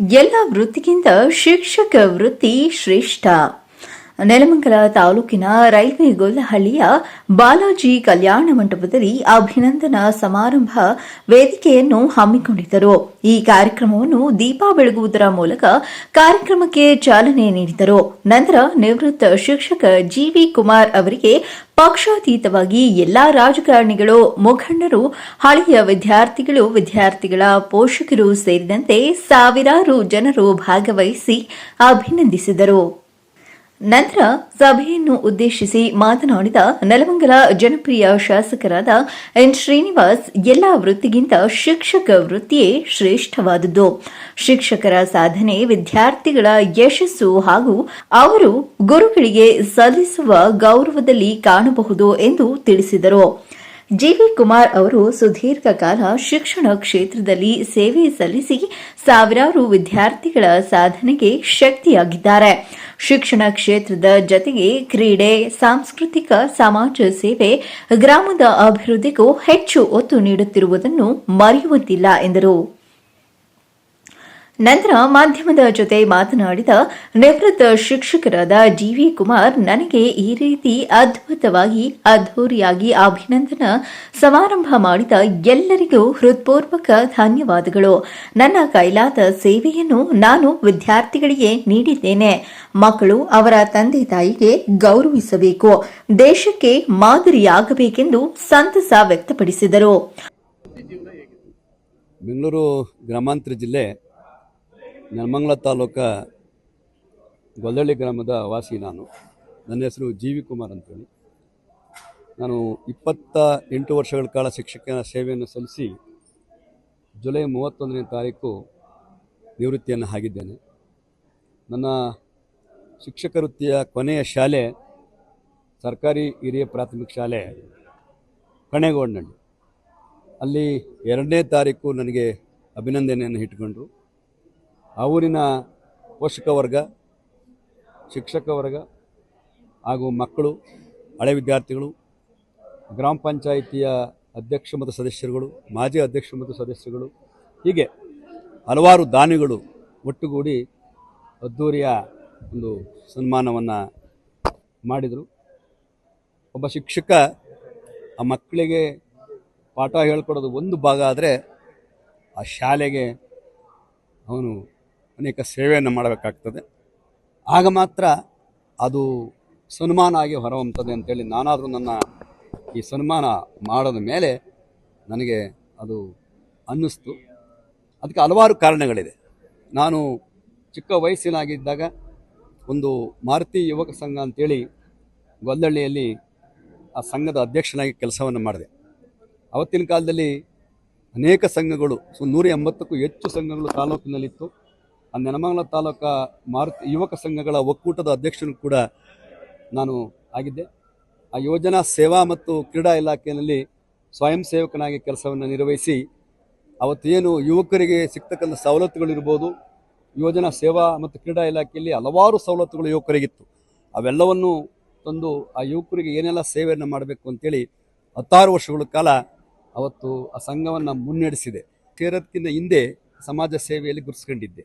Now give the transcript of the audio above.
ಎಲ್ಲ ವೃತ್ತಿಗಿಂತ ಶಿಕ್ಷಕ ವೃತ್ತಿ ಶ್ರೇಷ್ಠ. ನೆಲಮಂಗಲ ತಾಲೂಕಿನ ರೈಲ್ವೆ ಗೊಲ್ಲಹಳ್ಳಿಯ ಬಾಲಾಜಿ ಕಲ್ಯಾಣ ಮಂಟಪದಲ್ಲಿ ಅಭಿನಂದನಾ ಸಮಾರಂಭ ವೇದಿಕೆಯನ್ನು ಹಮ್ಮಿಕೊಂಡಿದ್ದರು. ಈ ಕಾರ್ಯಕ್ರಮವನ್ನು ದೀಪ ಬೆಳಗುವುದರ ಮೂಲಕ ಕಾರ್ಯಕ್ರಮಕ್ಕೆ ಚಾಲನೆ ನೀಡಿದರು. ನಂತರ ನಿವೃತ್ತ ಶಿಕ್ಷಕ ಜಿವಿ ಕುಮಾರ್ ಅವರಿಗೆ ಪಕ್ಷಾತೀತವಾಗಿ ಎಲ್ಲಾ ರಾಜಕಾರಣಿಗಳು, ಮುಖಂಡರು, ಹಳೆಯ ವಿದ್ಯಾರ್ಥಿಗಳು, ವಿದ್ಯಾರ್ಥಿಗಳ ಪೋಷಕರು ಸೇರಿದಂತೆ ಸಾವಿರಾರು ಜನರು ಭಾಗವಹಿಸಿ ಅಭಿನಂದಿಸಿದರು. ನಂತರ ಸಭೆಯನ್ನು ಉದ್ದೇಶಿಸಿ ಮಾತನಾಡಿದ ನೆಲಮಂಗಲ ಜನಪ್ರಿಯ ಶಾಸಕರಾದ ಎನ್ ಶ್ರೀನಿವಾಸ್, ಎಲ್ಲ ವೃತ್ತಿಗಿಂತ ಶಿಕ್ಷಕ ವೃತ್ತಿಯೇ ಶ್ರೇಷ್ಠವಾದುದು ಶಿಕ್ಷಕರ ಸಾಧನೆ ವಿದ್ಯಾರ್ಥಿಗಳ ಯಶಸ್ಸು ಹಾಗೂ ಅವರು ಗುರುಗಳಿಗೆ ಸಲ್ಲಿಸುವ ಗೌರವದಲ್ಲಿ ಕಾಣಬಹುದು ಎಂದು ತಿಳಿಸಿದರು. ಜಿವಿ ಕುಮಾರ್ ಅವರು ಸುದೀರ್ಘ ಕಾಲ ಶಿಕ್ಷಣ ಕ್ಷೇತ್ರದಲ್ಲಿ ಸೇವೆ ಸಲ್ಲಿಸಿ ಸಾವಿರಾರು ವಿದ್ಯಾರ್ಥಿಗಳ ಸಾಧನೆಗೆ ಶಕ್ತಿಯಾಗಿದ್ದಾರೆ. ಶಿಕ್ಷಣ ಕ್ಷೇತ್ರದ ಜತೆಗೆ ಕ್ರೀಡೆ, ಸಾಂಸ್ಕೃತಿಕ, ಸಮಾಜ ಸೇವೆ ಗ್ರಾಮದ ಅಭಿವೃದ್ಧಿಗೂ ಹೆಚ್ಚು ಒತ್ತು ನೀಡುತ್ತಿರುವುದನ್ನು ಮರೆಯುವಂತಿಲ್ಲ ಎಂದರು. ನಂತರ ಮಾಧ್ಯಮದ ಜೊತೆ ಮಾತನಾಡಿದ ನಿವೃತ್ತ ಶಿಕ್ಷಕರಾದ ಜಿವಿ ಕುಮಾರ್, ನನಗೆ ಈ ರೀತಿ ಅದ್ಭುತವಾಗಿ ಅದ್ಧೂರಿಯಾಗಿ ಅಭಿನಂದನ ಸಮಾರಂಭ ಮಾಡಿದ ಎಲ್ಲರಿಗೂ ಹೃತ್ಪೂರ್ವಕ ಧನ್ಯವಾದಗಳು. ನನ್ನ ಕೈಲಾದ ಸೇವೆಯನ್ನು ನಾನು ವಿದ್ಯಾರ್ಥಿಗಳಿಗೆ ನೀಡಿದ್ದೇನೆ. ಮಕ್ಕಳು ಅವರ ತಂದೆ ತಾಯಿಗೆ ಗೌರವಿಸಬೇಕು. ದೇಶಕ್ಕೆ ಮಾದರಿಯಾಗಬೇಕೆಂದು ಸಂತಸ ವ್ಯಕ್ತಪಡಿಸಿದರು. ಬೆಂಗಳೂರು ಗ್ರಾಮಾಂತರ ಜಿಲ್ಲೆ ನೆಲಮಂಗಲ ತಾಲೂಕ ಗೊಲ್ಲಳ್ಳಿ ಗ್ರಾಮದ ವಾಸಿ ನಾನು. ನನ್ನ ಹೆಸರು ಜಿ ವಿ ಕುಮಾರ್ ಅಂತೇಳಿ. ನಾನು ಇಪ್ಪತ್ತ ಎಂಟು ವರ್ಷಗಳ ಕಾಲ ಶಿಕ್ಷಕನ ಸೇವೆಯನ್ನು ಸಲ್ಲಿಸಿ ಜುಲೈ ಮೂವತ್ತೊಂದನೇ ತಾರೀಕು ನಿವೃತ್ತಿಯನ್ನು ಆಗಿದ್ದೇನೆ. ನನ್ನ ಶಿಕ್ಷಕ ವೃತ್ತಿಯ ಕೊನೆಯ ಶಾಲೆ ಸರ್ಕಾರಿ ಹಿರಿಯ ಪ್ರಾಥಮಿಕ ಶಾಲೆ ಕಣೆಗೊಂಡಳ್ಳಿ ಅಲ್ಲಿ ಎರಡನೇ ತಾರೀಕು ನನಗೆ ಅಭಿನಂದನೆಯನ್ನು ಇಟ್ಕೊಂಡ್ರು ಆ ಊರಿನ ಪೋಷಕ ವರ್ಗ, ಶಿಕ್ಷಕ ವರ್ಗ ಹಾಗೂ ಮಕ್ಕಳು, ಹಳೆ ವಿದ್ಯಾರ್ಥಿಗಳು, ಗ್ರಾಮ ಪಂಚಾಯಿತಿಯ ಅಧ್ಯಕ್ಷ ಮತ್ತು ಸದಸ್ಯರುಗಳು, ಮಾಜಿ ಅಧ್ಯಕ್ಷ ಮತ್ತು ಸದಸ್ಯರುಗಳು, ಹೀಗೆ ಹಲವಾರು ದಾನಿಗಳು ಒಟ್ಟುಗೂಡಿ ಅದ್ದೂರಿಯ ಒಂದು ಸನ್ಮಾನವನ್ನು ಮಾಡಿದರು. ಒಬ್ಬ ಶಿಕ್ಷಕ ಆ ಮಕ್ಕಳಿಗೆ ಪಾಠ ಹೇಳ್ಕೊಡೋದು ಒಂದು ಭಾಗ ಆದರೆ ಆ ಶಾಲೆಗೆ ಅವನು ಅನೇಕ ಸೇವೆಯನ್ನು ಮಾಡಬೇಕಾಗ್ತದೆ. ಆಗ ಮಾತ್ರ ಅದು ಸನ್ಮಾನ ಆಗಿ ಹೊರಹೊಮ್ಮುತ್ತದೆ ಅಂತೇಳಿ ನಾನಾದರೂ ನನ್ನ ಈ ಸನ್ಮಾನ ಮಾಡೋದ ಮೇಲೆ ನನಗೆ ಅದು ಅನ್ನಿಸ್ತು. ಅದಕ್ಕೆ ಹಲವಾರು ಕಾರಣಗಳಿದೆ. ನಾನು ಚಿಕ್ಕ ವಯಸ್ಸಿನಾಗಿದ್ದಾಗ ಒಂದು ಮಾರುತಿ ಯುವಕ ಸಂಘ ಅಂತೇಳಿ ಗೊಲ್ಲಳ್ಳಿಯಲ್ಲಿ ಆ ಸಂಘದ ಅಧ್ಯಕ್ಷನಾಗಿ ಕೆಲಸವನ್ನು ಮಾಡಿದೆ. ಅವತ್ತಿನ ಕಾಲದಲ್ಲಿ ಅನೇಕ ಸಂಘಗಳು, ಸೊ ನೂರ ಎಂಬತ್ತಕ್ಕೂ ಹೆಚ್ಚು ಸಂಘಗಳು ತಾಲೂಕಿನಲ್ಲಿತ್ತು. ಆ ನೆನಮಂಗಲ ತಾಲೂಕಾ ಮಾರುತಿ ಯುವಕ ಸಂಘಗಳ ಒಕ್ಕೂಟದ ಅಧ್ಯಕ್ಷನು ಕೂಡ ನಾನು ಆಗಿದ್ದೆ. ಆ ಯೋಜನಾ ಸೇವಾ ಮತ್ತು ಕ್ರೀಡಾ ಇಲಾಖೆಯಲ್ಲಿ ಸ್ವಯಂ ಸೇವಕನಾಗಿ ಕೆಲಸವನ್ನು ನಿರ್ವಹಿಸಿ ಅವತ್ತೇನು ಯುವಕರಿಗೆ ಸಿಗ್ತಕ್ಕಂಥ ಸವಲತ್ತುಗಳಿರ್ಬೋದು ಯೋಜನಾ ಸೇವಾ ಮತ್ತು ಕ್ರೀಡಾ ಇಲಾಖೆಯಲ್ಲಿ ಹಲವಾರು ಸವಲತ್ತುಗಳು ಯುವಕರಿಗಿತ್ತು. ಅವೆಲ್ಲವನ್ನು ತಂದು ಆ ಯುವಕರಿಗೆ ಏನೆಲ್ಲ ಸೇವೆಯನ್ನು ಮಾಡಬೇಕು ಅಂತೇಳಿ ಹತ್ತಾರು ವರ್ಷಗಳ ಕಾಲ ಅವತ್ತು ಆ ಸಂಘವನ್ನು ಮುನ್ನಡೆಸಿದೆ. ಸೇರೋದಕ್ಕಿಂತ ಹಿಂದೆ ಸಮಾಜ ಸೇವೆಯಲ್ಲಿ ಗುರುಸ್ಕೊಂಡಿದ್ದೆ.